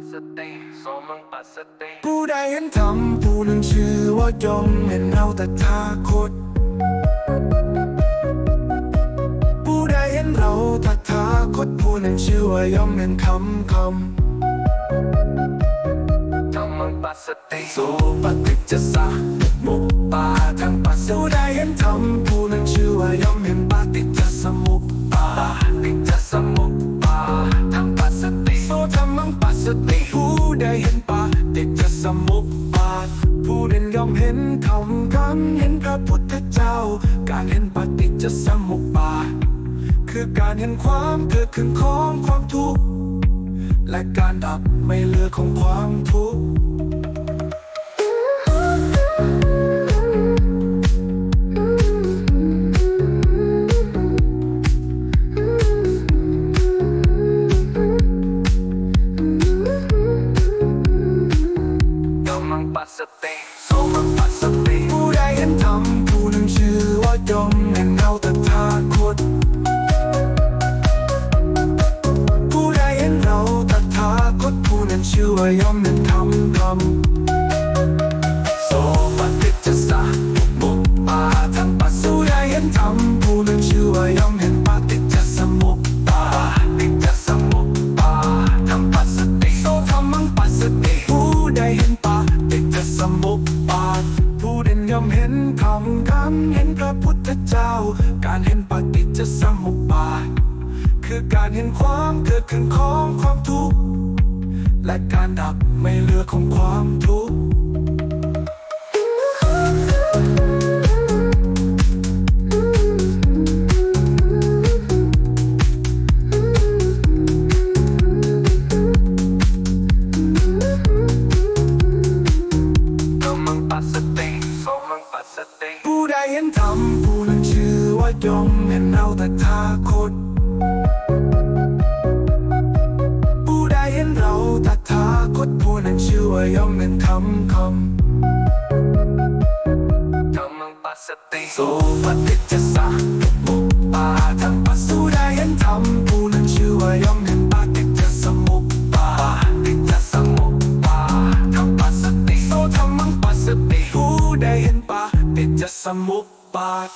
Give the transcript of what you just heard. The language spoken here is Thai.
ปัสสติโสมังปัสสติผู้ใดเห็นธรรมผู้นั้นชื่อว่ายมเห็นเราแต่ทาคต ผู้ใดเห็นเราตถาคตผู้นั้นชื่อว่ายมเห็นคำคธรรมังปัสสติำสุปฏิจจสะาท ผู้เรียนย่อมเห็นธรรมกันเห็นพระพุทธเจ้า การเห็นปฏิจจสมุปบาท คือการเห็นความเกิดขึ้นของความทุกข์ และการดับไม่เหลือของความทุกข์ังปัสสติโสมปัสสติผู้ใดเห็นธรรมผู้นั้นชื่อว่ายมแห่งเงาตถาคตผู้ใดเห็นเราตถาคตผู้นั้นชื่อว่ายอมนั้นทำธรรม จะสมุปบาท ผู้เดย่อมเห็นธรรมกันเห็นพระพุทธเจ้า การเห็นปฏิจจสมุปบาท คือการเห็นความเกิดขึ้นของความทุกข์และการดับไม่เหลือของความทุกข์ ยอว่ายมเห็นเราแต่ทาคต ผู้ใดเห็นเราตทาคตผู้นั้นชื่อว่ายอมเป็นคำคำธรรมังปัสสติโสปฏิจจสะบุปปาทังปัสสุใดเห็นธรรมผู้นั้นชื่อว่ายอม สมุปบาท